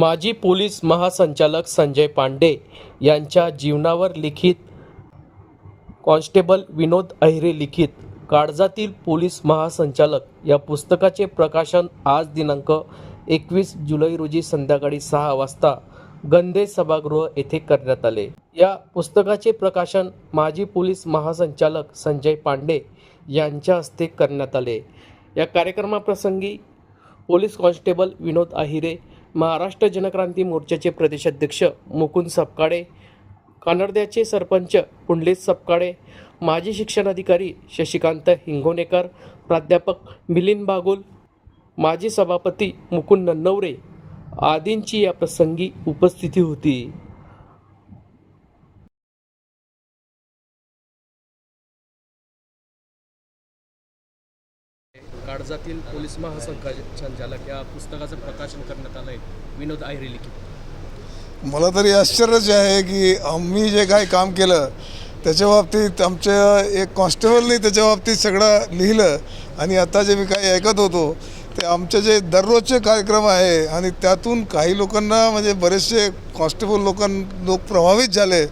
माजी पोलीस महासंचालक संजय पांडे यांच्या जीवनावर लिखित कॉन्स्टेबल विनोद अहिरे लिखित काळजातील पोलीस महासंचालक या पुस्तकाचे प्रकाशन आज दिनांक एकवीस जुलै रोजी संध्याकाळी सहा वाजता गंधे सभागृह येथे करण्यात आले. या पुस्तकाचे प्रकाशन माजी पोलीस महासंचालक संजय पांडे यांच्या हस्ते करण्यात आले. या कार्यक्रमाप्रसंगी पोलीस कॉन्स्टेबल विनोद आहिरे महाराष्ट्र जनक्रांती मोर्चाचे प्रदेशाध्यक्ष मुकुंद सपकाळे कानडद्याचे सरपंच पुंडलित सपकाळे माजी शिक्षणाधिकारी शशिकांत हिंगोनेकर प्राध्यापक मिलिंद बागुल माजी सभापती मुकुंद नन्नवरे आदींची या प्रसंगी उपस्थिती होती. काळजातील पोलीस महासंचालक या पुस्तकाचं प्रकाशन करण्यात आलं आहे विनोद आहिरे लिखित. मला तरी आश्चर्यच आहे की आम्ही जे काही काम केलं त्याच्या बाबतीत आमच्या एक कॉन्स्टेबलने त्याच्या बाबतीत सगळं लिहिलं आणि आता जे मी काही ऐकत होतो ते आमचे जे दररोजचे कार्यक्रम आहे आणि त्यातून काही लोकांना म्हणजे बरेचसे कॉन्स्टेबल लोकां लोक प्रभावित झाले.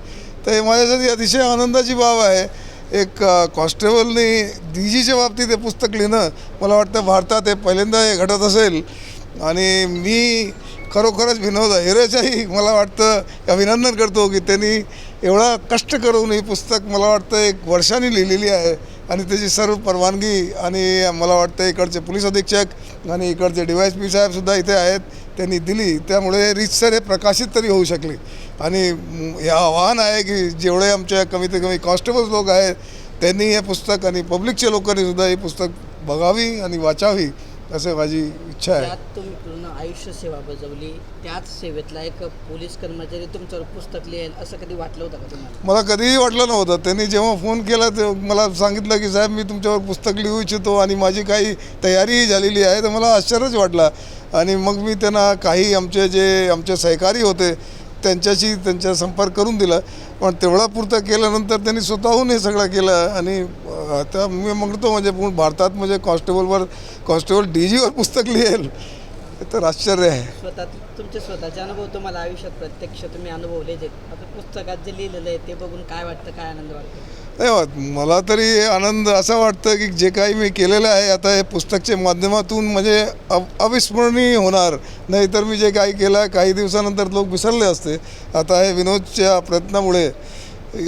तर हे माझ्यासाठी अतिशय आनंदाची बाब आहे. एक कॉन्स्टेबलनी डी जीच्या बाबतीत हे पुस्तक लिहिणं मला वाटतं भारतात हे पहिल्यांदा हे घडत असेल. आणि मी खरोखरच विनोद हिरेच्याही मला वाटतं अभिनंदन करतो की त्यांनी एवढा कष्ट करून हे पुस्तक मला वाटतं एक वर्षाने लिहिलेली आहे. आणि त्याची सर्व परवानगी आणि मला वाटतं इकडचे पोलीस अधीक्षक आणि इकडचे डी वाय एस पी साहेबसुद्धा इथे आहेत त्यांनी दिली. त्यामुळे रितसर हे प्रकाशित तरी होऊ शकले. आणि हे आव्हान आहे की जेवढे आमच्या कमीत कमी कॉन्स्टेबल्स लोक आहेत त्यांनी हे पुस्तक आणि पब्लिकच्या लोकांनीसुद्धा हे पुस्तक बघावी आणि वाचावी. असं माझी इच्छा आहे. त्यात तुम्ही पूर्ण आयुष्य सेवा बजावली. त्याच सेवेतला एक पोलीस कर्मचारी तुमच्यावर पुस्तक लिहेल असं कधी वाटलं होतं का तुम्हाला? मला कधीही वाटलं नव्हतं. त्यांनी जेव्हा फोन केला ते मला सांगितलं की साहेब मी तुमच्यावर पुस्तक लिहू इच्छितो आणि माझी काही तयारीही झालेली आहे. तर मला आश्चर्यच वाटला. आणि मग मी त्यांना काही आमचे जे आमचे सहकारी होते त्यांच्याशी त्यांच्या संपर्क करून दिला. पण तेवढा पुरता केल्यानंतर त्यांनी स्वतःहून हे सगळं केलं आणि आता मी म्हणतो म्हणजे पूर्ण भारतात म्हणजे कॉन्स्टेबलवर कॉन्स्टेबल डी जीवर पुस्तक लिहेल. हे तर आश्चर्य आहे. स्वतः तुमचे स्वतःचे अनुभव तुम्हाला आयुष्यात प्रत्यक्ष तुम्ही अनुभवलेच आहेत आता पुस्तकात जे लिहिलेलं आहे ते बघून काय वाटतं काय आनंद वाटतो? नाही वा- मला तरी आनंद असा वाटतं की जे काही मी केलेलं आहे आता हे पुस्तकच्या माध्यमातून म्हणजे अव अविस्मरणीय होणार. नाहीतर मी जे काही केलं आहे काही दिवसानंतर लोक विसरले असते. आता हे विनोदच्या प्रयत्नामुळे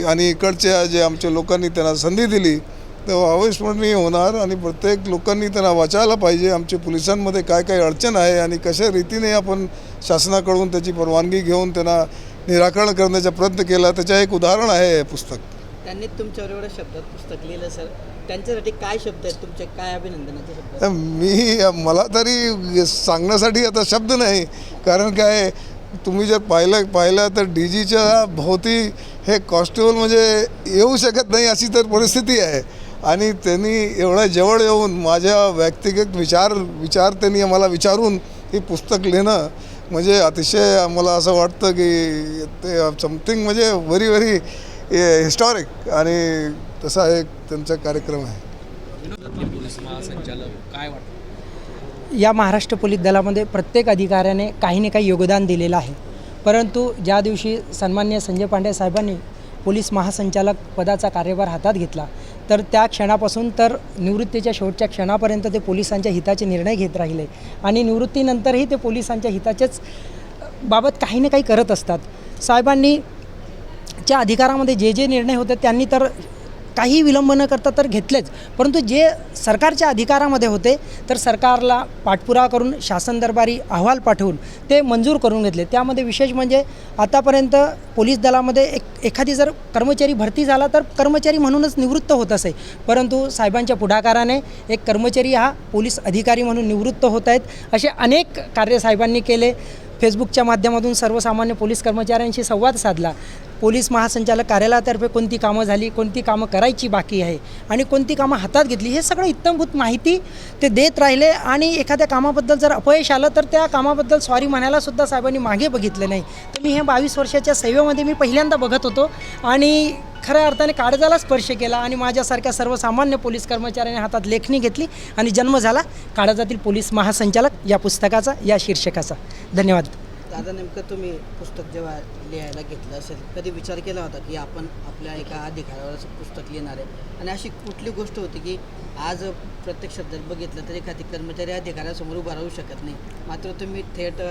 आणि इकडच्या जे आमच्या लोकांनी त्यांना संधी दिली तेव्हा अविस्मरणीय होणार आणि प्रत्येक लोकांनी त्यांना वाचायला पाहिजे. आमच्या पोलिसांमध्ये काय काय अडचण आहे आणि कशा रीतीने आपण शासनाकडून त्याची परवानगी घेऊन त्यांना निराकरण करण्याचा प्रयत्न केला त्याचं एक उदाहरण आहे हे पुस्तक. त्यांनी तुमच्यावर एवढ्या शब्दात पुस्तक लिहिलं सर. त्यांच्यासाठी काय शब्द आहेत? तुमचे काय अभिनंदनाचे शब्द मी मला तरी सांगण्यासाठी आता शब्द नाही. कारण काय तुम्ही जर पाहिलं पाहिलं तर डी जीच्या भोवती हे कॉन्स्टेबल म्हणजे येऊ शकत नाही अशी तर परिस्थिती आहे. आणि त्यांनी एवढ्या जवळ येऊन माझ्या व्यक्तिगत विचार विचार त्यांनी मला विचारून ही पुस्तक लिहिणं म्हणजे अतिशय मला असं वाटतं की ते समथिंग म्हणजे व्हेरी व्हेरी हिस्टॉरिक आणि तसा एक त्यांचा कार्यक्रम आहे. महासंचालक काय वाटतं या महाराष्ट्र पोलीस दलामध्ये प्रत्येक अधिकाऱ्याने काही ना काही योगदान दिलेलं आहे. परंतु ज्या दिवशी सन्मान्य संजय पांडे साहेबांनी पोलीस महासंचालक पदाचा कार्यभार हातात घेतला तर त्या क्षणापासून तर निवृत्तीच्या शेवटच्या क्षणापर्यंत ते पोलिसांच्या हिताचे निर्णय घेत राहिले. आणि निवृत्तीनंतरही ते पोलिसांच्या हिताचेच बाबत काही ना काही करत असतात. साहेबांनी च्या अधिकारामध्ये जे जे निर्णय होते त्यांनी तर काही विलंब न करता तर घेतलेच. परंतु जे सरकारच्या अधिकारामध्ये होते तर सरकारला पाठपुरावा करून शासन दरबारी अहवाल पाठवून ते मंजूर करून घेतले. त्यामध्ये विशेष म्हणजे आतापर्यंत पोलीस दलामध्ये एक एखादी जर कर्मचारी भरती झाला तर कर्मचारी म्हणूनच निवृत्त होत असे. परंतु साहेबांच्या पुढाकाराने एक कर्मचारी हा पोलीस अधिकारी म्हणून निवृत्त होत आहेत असे अनेक कार्य साहेबांनी केले. फेसबुकच्या माध्यमातून सर्वसामान्य पोलीस कर्मचाऱ्यांशी संवाद साधला. पोलीस महासंचालक कार्यालयातर्फे कोणती कामं झाली कोणती कामं करायची बाकी आहे आणि कोणती कामं हातात घेतली हे सगळं इत्तमभूत माहिती ते देत राहिले आणि एखाद्या कामाबद्दल जर अपयश आलं तर त्या कामाबद्दल सॉरी म्हणायला सुद्धा साहेबांनी मागे बघितलं नाही. तर मी हे बावीस वर्षाच्या सेवेमध्ये मी पहिल्यांदा बघत होतो आणि खऱ्या अर्थाने काळजाला स्पर्श केला आणि माझ्यासारख्या सर्वसामान्य पोलीस कर्मचाऱ्याने हातात लेखणी घेतली आणि जन्म झाला काळजातील पोलीस महासंचालक या पुस्तकाचा या शीर्षकाचा. धन्यवाद. आता नेमकं तुम्ही पुस्तक जेव्हा लिहायला घेतलं असेल कधी विचार केला होता की आपण आपल्या एका अधिकारावर असं पुस्तक लिहिणार आहे? आणि अशी कुठली गोष्ट होती की आज प्रत्यक्षात जर बघितलं तर एखादी कर्मचारी अधिकाऱ्यासमोर उभा राहू शकत नाही? मात्र तुम्ही थेट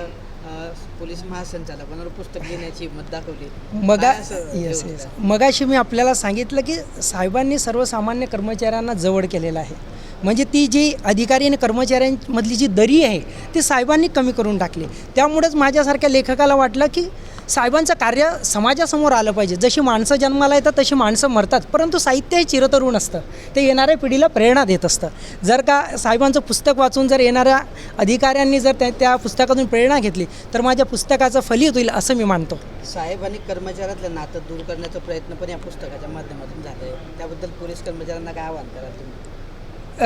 पोलीस महासंचालकांवर पुस्तक लिहिण्याची हिंमत दाखवली. मगा? येस मगाशी मी आपल्याला सांगितलं की साहेबांनी सर्वसामान्य कर्मचाऱ्यांना जवळ केलेलं आहे. म्हणजे ती जी अधिकारी आणि कर्मचाऱ्यांमधली जी दरी आहे ती साहेबांनी कमी करून टाकली. त्यामुळेच माझ्यासारख्या लेखकाला वाटलं की साहेबांचं कार्य समाजासमोर आलं पाहिजे. जशी माणसं जन्माला येतात तशी माणसं मरतात. परंतु साहित्य हे चिरतरुण असतं. ते येणाऱ्या पिढीला प्रेरणा देत असतं. जर का साहेबांचं पुस्तक वाचून जर येणाऱ्या अधिकाऱ्यांनी जर त्या त्या पुस्तकातून प्रेरणा घेतली तर माझ्या पुस्तकाचं फलित होईल असं मी मानतो. साहेब आणि कर्मचाऱ्यातलं नातं दूर करण्याचा प्रयत्न पण या पुस्तकाच्या माध्यमातून झाले त्याबद्दल पोलीस कर्मचाऱ्यांना काय आवाहन कराल तुम्ही?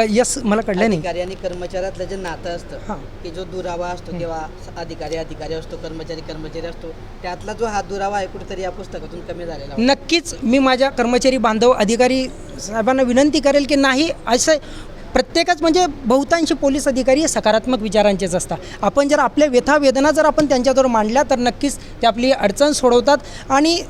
यस मला कळलं नाही अधिकारी आणि कर्मचाऱ्यातलं जे नातं हां. असतं की जो दुरावा असतो किंवा अधिकारी अधिकारी असतो कर्मचारी कर्मचारी असतो त्यातला जो हा दुरावा आहे कुठेतरी या पुस्तकातून कमी झालेला. नक्कीच मी माझ्या कर्मचारी बांधव अधिकारी साहेबांना विनंती करेल की नाही असं प्रत्येकच म्हणजे बहुतांशी पोलीस अधिकारी हे सकारात्मक विचारांचेच असतात आपण जर आपल्या व्यथा वेदना जर आपण त्यांच्याजवळ मांडल्या तर नक्कीच ते आपली अडचण सोडवतात आणि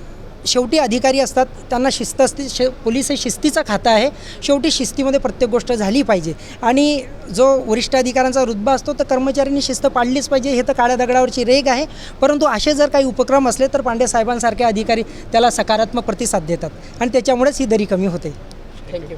शेवटी अधिकारी असतात त्यांना शिस्त असते शे पोलीस हे शिस्तीचं खातं आहे. शेवटी शिस्तीमध्ये प्रत्येक गोष्ट झाली पाहिजे. आणि जो वरिष्ठ अधिकाऱ्यांचा रुतबा असतो तर कर्मचाऱ्यांनी शिस्त पाळलीच पाहिजे हे तर काळ्या दगडावरची रेग आहे. परंतु असे जर काही उपक्रम असले तर पांडे साहेबांसारखे अधिकारी त्याला सकारात्मक प्रतिसाद देतात. आणि त्याच्यामुळेच ही दरी कमी होते. थँक्यू